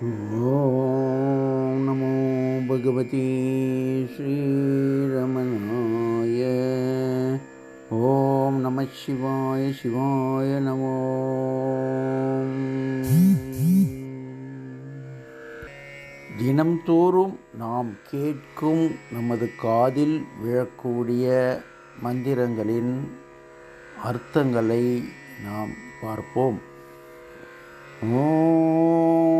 ॐ नमो भगवते श्रीरमणाय ॐ नमः शिवाय शिवाय नमो தினம்தோறும் நாம் கேட்கும் நமது காதில் விழக்கூடிய மந்திரங்களின் அர்த்தங்களை நாம் பார்ப்போம் ॐ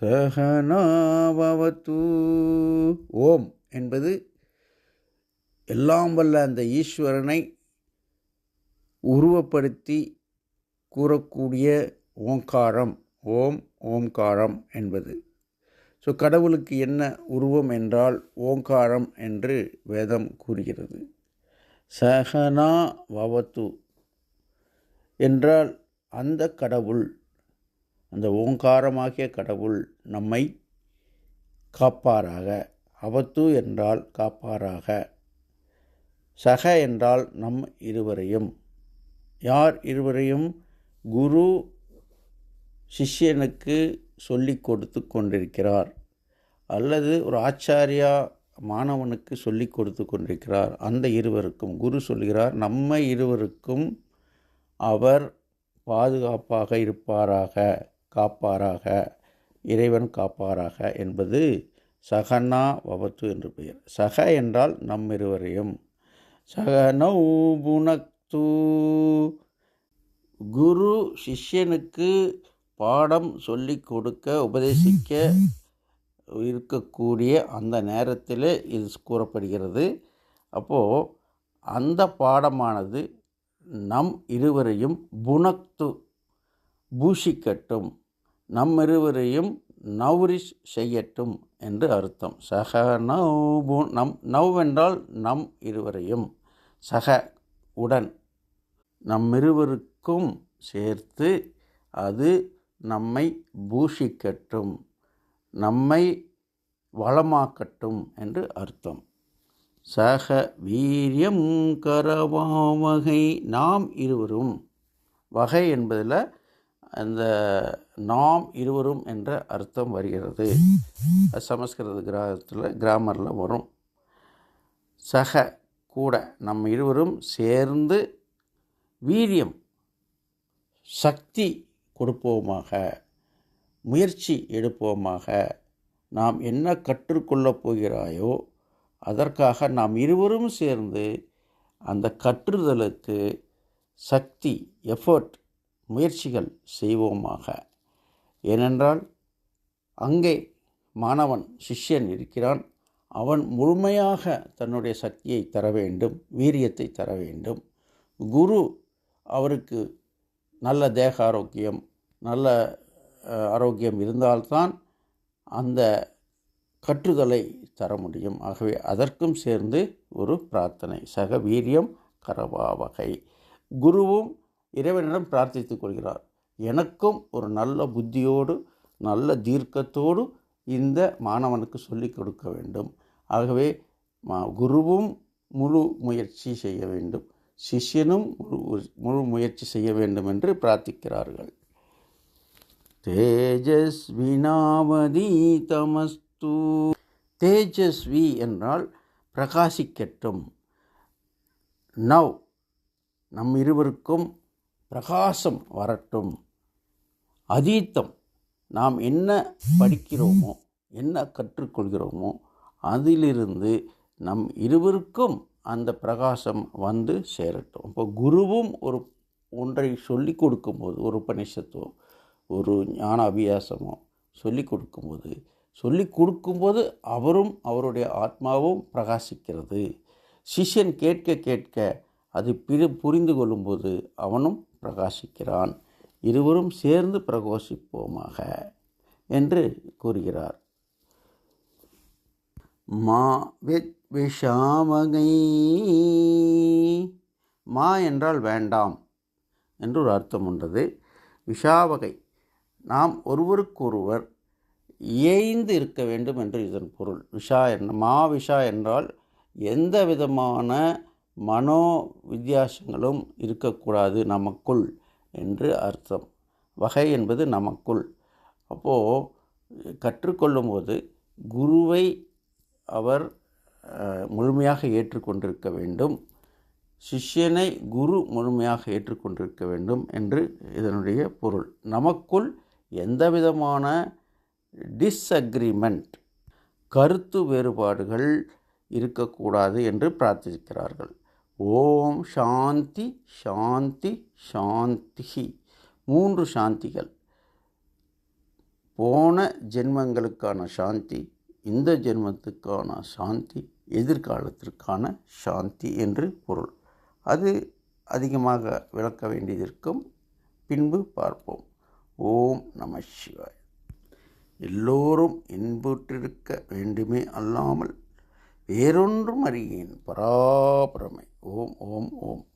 சகனாபவத்து. ஓம் என்பது எல்லாம் வல்ல அந்த ஈஸ்வரனை உருவப்படுத்தி கூறக்கூடிய ஓங்காரம். ஓம் ஓம்காரம் என்பது. ஸோ கடவுளுக்கு என்ன உருவம் என்றால் ஓங்காரம் என்று வேதம் கூறுகிறது. சகனா வவத்து என்றால் அந்த கடவுள் அந்த ஓங்காரமாகிய கடவுள் நம்மை காப்பாராக. அவத்து என்றால் காப்பாராக. சக என்றால் நம் இருவரையும். யார் இருவரையும் குரு சிஷ்யனுக்கு சொல்லிக் கொடுத்து கொண்டிருக்கிறார். அல்லது ஒரு ஆச்சாரியா மாணவனுக்கு சொல்லிக் கொடுத்து கொண்டிருக்கிறார். அந்த இருவருக்கும் குரு சொல்கிறார் நம்ம இருவருக்கும் அவர் பாதுகாப்பாக இருப்பாராக. காப்பாராக இறைவன் காப்பாராக என்பது சகனா வபத்து என்று பெயர். சக என்றால் நம் இருவரையும் சகனௌ புனக்து. குரு சிஷ்யனுக்கு பாடம் சொல்லிக் கொடுக்க உபதேசிக்க இருக்கக்கூடிய அந்த நேரத்தில் இது கூறப்படுகிறது. அப்போது அந்த பாடமானது நம் இருவரையும் புனக்து பூஷிக்கட்டும். நம் இருவரையும் நௌரிஷ் செய்யட்டும் என்று அர்த்தம். சக நவ் நம் நவ் என்றால் நம் இருவரையும் சக உடன் நம் இருவருக்கும் சேர்த்து அது நம்மை பூஷிக்கட்டும் நம்மை வளமாக்கட்டும் என்று அர்த்தம். சக வீரியம் கரவாவகை நாம் இருவரும் வகை என்பதில் அந்த நாம் இருவரும் என்ற அர்த்தம் வருகிறது. சமஸ்கிருத கிராமத்தில் கிராமரில் வரும். சக கூட நம்ம இருவரும் சேர்ந்து வீரியம் சக்தி கொடுப்போமாக முயற்சி எடுப்போமாக நாம் என்ன கற்றுக்கொள்ளப் போகிறாயோ அதற்காக நாம் இருவரும் சேர்ந்து அந்த கற்றுதலுக்கு சக்தி எஃபர்ட் முயற்சிகள் செய்வோமாக. ஏனென்றால் அங்கே மாணவன் சிஷ்யன் இருக்கிறான். அவன் முழுமையாக தன்னுடைய சக்தியை தர வேண்டும் வீரியத்தை தர வேண்டும். குரு அவருக்கு நல்ல தேக ஆரோக்கியம் நல்ல ஆரோக்கியம் இருந்தால்தான் அந்த கற்றுதலை தர முடியும். ஆகவே அதற்கும் சேர்ந்து ஒரு பிரார்த்தனை. சக வீரியம் கரவா வகை. குருவும் இறைவனிடம் பிரார்த்தித்துக் கொள்கிறார். எனக்கும் ஒரு நல்ல புத்தியோடு நல்ல தீர்க்கத்தோடு இந்த மாணவனுக்கு சொல்லிக் கொடுக்க வேண்டும். ஆகவே குருவும் முழு முயற்சி செய்ய வேண்டும். சிஷ்யனும் முழு முழு முயற்சி செய்ய வேண்டும் என்று பிரார்த்திக்கிறார்கள். தேஜஸ்வினாவதி தமஸ்து. தேஜஸ்வி என்றால் பிரகாசிக்கட்டும். நவ் நம் இருவருக்கும் பிரகாசம் வரட்டும். அதீத்தம் நாம் என்ன படிக்கிறோமோ என்ன கற்றுக்கொள்கிறோமோ அதிலிருந்து நம் இருவருக்கும் அந்த பிரகாசம் வந்து சேரட்டும். இப்போ குருவும் ஒரு ஒன்றை சொல்லி கொடுக்கும்போது ஒரு உபநிஷத்துவம் ஒரு ஞான அபியாசமோ சொல்லி கொடுக்கும்போது சொல்லி கொடுக்கும்போது அவரும் அவருடைய ஆத்மாவும் பிரகாசிக்கிறது. சிஷ்யன் கேட்க கேட்க அது பிரி புரிந்து கொள்ளும்போது அவனும் பிரகாசிக்கிறான். இருவரும் சேர்ந்து பிரகோஷிப்போமாக என்று கூறுகிறார். மா விஷாமகை மா என்றால் வேண்டாம் என்று ஒரு அர்த்தம் உண்டது. விஷாவகை நாம் ஒருவருக்கொருவர் ஏய்ந்து இருக்க வேண்டும் என்று இதன் பொருள். விஷா என்ன மா விஷா என்றால் எந்த விதமான மனோ வித்தியாசங்களும் இருக்கக்கூடாது நமக்குள் என்று அர்த்தம். வகை என்பது நமக்குள். அப்போது கற்றுக்கொள்ளும்போது குருவை அவர் முழுமையாக ஏற்றுக்கொண்டிருக்க வேண்டும். சிஷ்யனை குரு முழுமையாக ஏற்றுக்கொண்டிருக்க வேண்டும் என்று இதனுடைய பொருள். நமக்குள் எந்த விதமான டிஸ்அக்ரிமெண்ட் கருத்து வேறுபாடுகள் இருக்கக்கூடாது என்று பிரார்த்திக்கிறார்கள். ஓம் சாந்தி சாந்தி சாந்தி மூன்று சாந்திகள். போன ஜென்மங்களுக்கான சாந்தி இந்த ஜென்மத்துக்கான சாந்தி எதிர்காலத்திற்கான சாந்தி என்று பொருள். அது அதிகமாக விளக்க வேண்டியதற்கும் பின்பு பார்ப்போம். ஓம் நம சிவாய். எல்லோரும் இன்புற்றிருக்க வேண்டுமே அல்லாமல் வேறொன்றும் அறியேன். பராபரமை. ஓம் ஓம் ஓம்.